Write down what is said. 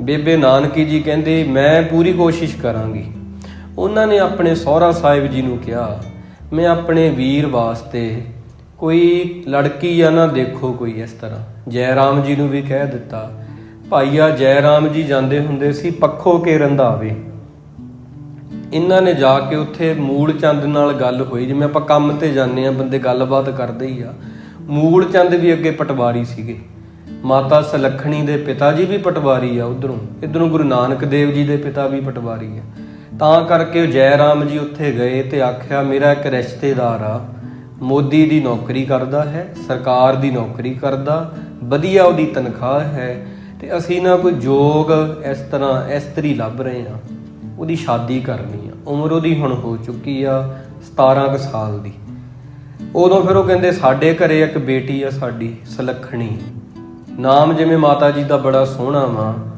ਬੇਬੇ ਨਾਨਕੀ ਜੀ ਕਹਿੰਦੇ, ਮੈਂ ਪੂਰੀ ਕੋਸ਼ਿਸ਼ ਕਰਾਂਗੀ। ਉਹਨਾਂ ਨੇ ਆਪਣੇ ਸਹੁਰਾ ਸਾਹਿਬ ਜੀ ਨੂੰ ਕਿਹਾ, ਮੈਂ ਆਪਣੇ ਵੀਰ ਵਾਸਤੇ ਕੋਈ ਲੜਕੀ ਆ ਨਾ ਦੇਖੋ ਕੋਈ ਇਸ ਤਰ੍ਹਾਂ। ਜੈ ਰਾਮ ਜੀ ਨੂੰ ਵੀ ਕਹਿ ਦਿੱਤਾ, ਭਾਈਆ ਜੈ ਰਾਮ ਜੀ ਜਾਂਦੇ ਹੁੰਦੇ ਸੀ ਪੱਖੋ ਕੇ ਰੰਧਾਵੇ। ਇਹਨਾਂ ਨੇ ਜਾ ਕੇ ਉੱਥੇ ਮੂਲ ਚੰਦ ਨਾਲ ਗੱਲ ਹੋਈ, ਜਿਵੇਂ ਆਪਾਂ ਕੰਮ ਤੇ ਜਾਂਦੇ ਆ ਬੰਦੇ ਗੱਲਬਾਤ ਕਰਦੇ ਹੀ ਆ। ਮੂਲ ਚੰਦ ਵੀ ਅੱਗੇ ਪਟਵਾਰੀ ਸੀਗੇ। ਮਾਤਾ ਸਲੱਖਣੀ ਦੇ ਪਿਤਾ ਜੀ ਵੀ ਪਟਵਾਰੀ ਆ ਉਧਰੋਂ। ਇਧਰੋਂ ਗੁਰੂ ਨਾਨਕ ਦੇਵ ਜੀ ਦੇ ਪਿਤਾ ਵੀ ਪਟਵਾਰੀ ਆ। ਤਾਂ ਕਰਕੇ ਜੈ ਰਾਮ ਜੀ ਉੱਥੇ ਗਏ ਤੇ ਆਖਿਆ, ਮੇਰਾ ਇੱਕ ਰਿਸ਼ਤੇਦਾਰ ਆ। ਮੋਦੀ ਦੀ ਨੌਕਰੀ ਕਰਦਾ ਹੈ, ਸਰਕਾਰ ਦੀ ਨੌਕਰੀ ਕਰਦਾ, ਵਧੀਆ ਉਹਦੀ ਤਨਖਾਹ ਹੈ ਤੇ ਅਸੀਂ ਨਾ ਕੋਈ ਜੋਗ ਇਸ ਤਰ੍ਹਾਂ ਇਸਤਰੀ ਲੱਭ ਰਹੇ ਆ ਉਹਦੀ ਸ਼ਾਦੀ ਕਰਨੀ ਆ। ਉਮਰ ਉਹਦੀ ਹੁਣ ਹੋ ਚੁੱਕੀ ਆ 17 ਕੁ ਸਾਲ ਦੀ। ਉਦੋਂ ਫਿਰ ਉਹ ਕਹਿੰਦੇ, ਸਾਡੇ ਘਰੇ ਇੱਕ ਬੇਟੀ ਆ ਸਾਡੀ, ਸਲੱਖਣੀ। ਨਾਮ ਜਿਵੇਂ ਮਾਤਾ ਜੀ ਦਾ ਬੜਾ ਸੋਹਣਾ ਵਾ